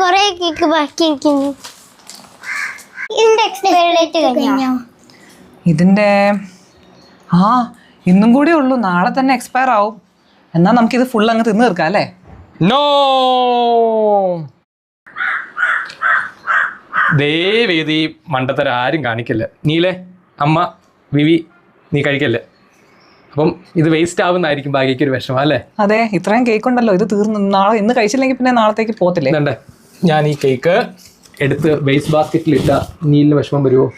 കൊറേ കേക്ക് ബാക്കി ഇരിക്കുന്നു. ഇതിന്റെ കഴിഞ്ഞോ? ഇതിന്റെ ആ ഇന്നും കൂടെ ഉള്ളൂ. നാളെ തന്നെ എക്സ്പയർ ആവും. എന്നാൽ നമുക്കിത് ഫുൾ അങ്ങ് തിന്ന് തീർക്കാം അല്ലേ? നോ ദയവേദി മണ്ടത്തരം ആരും കാണിക്കില്ല. നീലേ അമ്മ വിവി നീ കഴിക്കല്ലേ? അപ്പം ഇത് വേസ്റ്റ് ആവുന്നതായിരിക്കും ഭാഗ്യയ്ക്ക് ഒരു വിഷമം അല്ലേ? അതെ ഇത്രയും കേക്ക് ഉണ്ടല്ലോ. ഇത് തീർന്നു. നാളെ ഇന്ന് കഴിച്ചില്ലെങ്കിൽ പിന്നെ നാളത്തേക്ക് പോകത്തില്ലേ? ഇതണ്ടേ? ഞാൻ ഈ കേക്ക് എടുത്ത് വേസ്റ്റ് ബാസ്ക്കറ്റിൽ ഇട്ട നീലിന് വിഷമം വരുമോ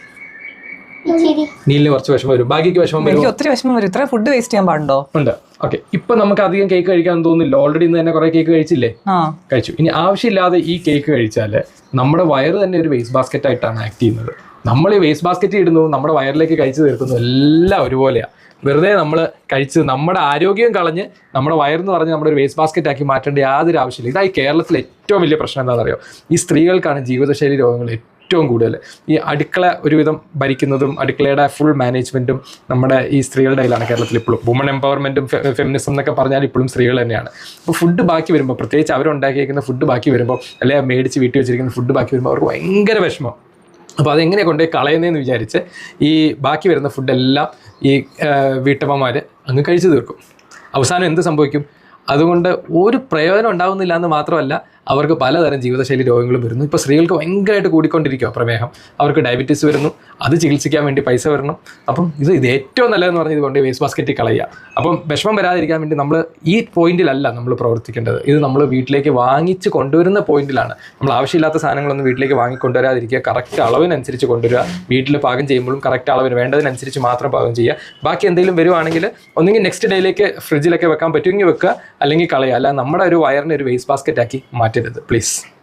നീലിന് കുറച്ച് വിഷമം വരും. ബാക്കിക്ക് വിഷമം വരും എനിക്ക് ഒത്തിരി വിഷമം വരും. ഇത്ര ഫുഡ് വേസ്റ്റ് ചെയ്യാൻ പാടുണ്ടോ? ഉണ്ട്. ഓക്കെ ഇപ്പൊ നമുക്ക് അധികം കേക്ക് കഴിക്കാൻ തോന്നുന്നില്ല. ഓൾറെഡി ഇന്ന് തന്നെ കുറെ കേക്ക് കഴിച്ചില്ലേ? ആ. കഴിച്ചു. ഇനി ആവശ്യമില്ലാതെ ഈ കേക്ക് കഴിച്ചാൽ നമ്മുടെ വയറ് തന്നെ ഒരു വേസ്റ്റ് ബാസ്ക്കറ്റ് ആയിട്ടാണ് ആക്ട് ചെയ്യുന്നത്. നമ്മൾ ഈ വേസ്റ്റ് ബാസ്ക്കറ്റ് ഇടുന്നു നമ്മുടെ വയറിലേക്ക് കഴിച്ചു തീർക്കുന്നു എല്ലാം ഒരുപോലെയാണ് വെറുതെ നമ്മൾ കഴിച്ച് നമ്മുടെ ആരോഗ്യം കളഞ്ഞ് നമ്മുടെ വയറെന്ന് പറഞ്ഞ് നമ്മുടെ ഒരു വേസ്റ്റ് ബാസ്ക്കറ്റ് ആക്കി മാറ്റേണ്ട യാതൊരു ആവശ്യമില്ല. ഇതായി കേരളത്തിൽ ഏറ്റവും വലിയ പ്രശ്നം എന്താണെന്നറിയോ ഈ സ്ത്രീകൾക്കാണ് ജീവിതശൈലി രോഗങ്ങൾ ഏറ്റവും കൂടുതൽ. ഈ അടുക്കള ഒരുവിധം ഭരിക്കുന്നതും അടുക്കളയുടെ ഫുൾ മാനേജ്മെന്റും നമ്മുടെ ഈ സ്ത്രീകളുടെ കയ്യിലാണ് കേരളത്തിൽ ഇപ്പോഴും. വുമൺ എംപവർമെന്റും ഫെമിനിസം എന്നൊക്കെ പറഞ്ഞാൽ ഇപ്പോഴും സ്ത്രീകൾ തന്നെയാണ്. അപ്പോൾ ഫുഡ് ബാക്കി വരുമ്പോൾ പ്രത്യേകിച്ച് അവരുണ്ടാക്കിയിരിക്കുന്ന ഫുഡ് ബാക്കി വരുമ്പോൾ അല്ലെങ്കിൽ മേടിച്ച് വീട്ടിൽ വെച്ചിരിക്കുന്ന ഫുഡ് ബാക്കി വരുമ്പോൾ അവർക്ക് ഭയങ്കര വിഷമം. അപ്പോൾ അതെങ്ങനെ കൊണ്ടുപോയി കളയുന്നതെന്ന് വിചാരിച്ച് ഈ ബാക്കി വരുന്ന ഫുഡെല്ലാം ഈ വീട്ടമ്മമാർ അങ്ങ് കഴിച്ചു തീർക്കും. അവസാനം എന്ത് സംഭവിക്കും? അതുകൊണ്ട് ഒരു പ്രയോജനം ഉണ്ടാകുന്നില്ല എന്ന് മാത്രമല്ല അവർക്ക് പലതരം ജീവിതശൈലി രോഗങ്ങളും വരുന്നു. ഇപ്പോൾ സ്ത്രീകൾക്ക് ഭയങ്കരമായിട്ട് കൂടിക്കൊണ്ടിരിക്കുക പ്രമേഹം. അവർക്ക് ഡയബറ്റീസ് വരുന്നു. അത് ചികിത്സിക്കാൻ വേണ്ടി പൈസ വരണം. അപ്പം ഇത് ഇത് ഏറ്റവും നല്ലതെന്ന് പറഞ്ഞാൽ ഇതുകൊണ്ട് വേസ്റ്റ് ബാസ്ക്കറ്റിൽ കളയുക. അപ്പം വിഷമം വരാതിരിക്കാൻ വേണ്ടി നമ്മൾ ഈ പോയിന്റിലല്ല നമ്മൾ പ്രവർത്തിക്കേണ്ടത്. ഇത് നമ്മൾ വീട്ടിലേക്ക് വാങ്ങിച്ച് കൊണ്ടുവരുന്ന പോയിന്റിലാണ്. നമ്മൾ ആവശ്യമില്ലാത്ത സാധനങ്ങളൊന്നും വീട്ടിലേക്ക് വാങ്ങിക്കൊണ്ടുവരാതിരിക്കുക കറക്റ്റ് അളവിനനുസരിച്ച് കൊണ്ടുവരിക. വീട്ടിൽ പാകം ചെയ്യുമ്പോഴും കറക്റ്റ് അളവിന് വേണ്ടതിനനുസരിച്ച് മാത്രം പാകം ചെയ്യുക. ബാക്കി എന്തെങ്കിലും വരുവാണെങ്കിൽ ഒന്നുകിൽ നെക്സ്റ്റ് ഡേയിലേക്ക് ഫ്രിഡ്ജിലൊക്കെ വെക്കാൻ പറ്റുമെങ്കിൽ വെക്കുക. അല്ലെങ്കിൽ കളയുക. അല്ല നമ്മുടെ ഒരു വയറിനെ ഒരു വേസ്റ്റ് ബാസ്ക്കറ്റ് ആക്കി മാറ്റരുത്. പ്ലീസ്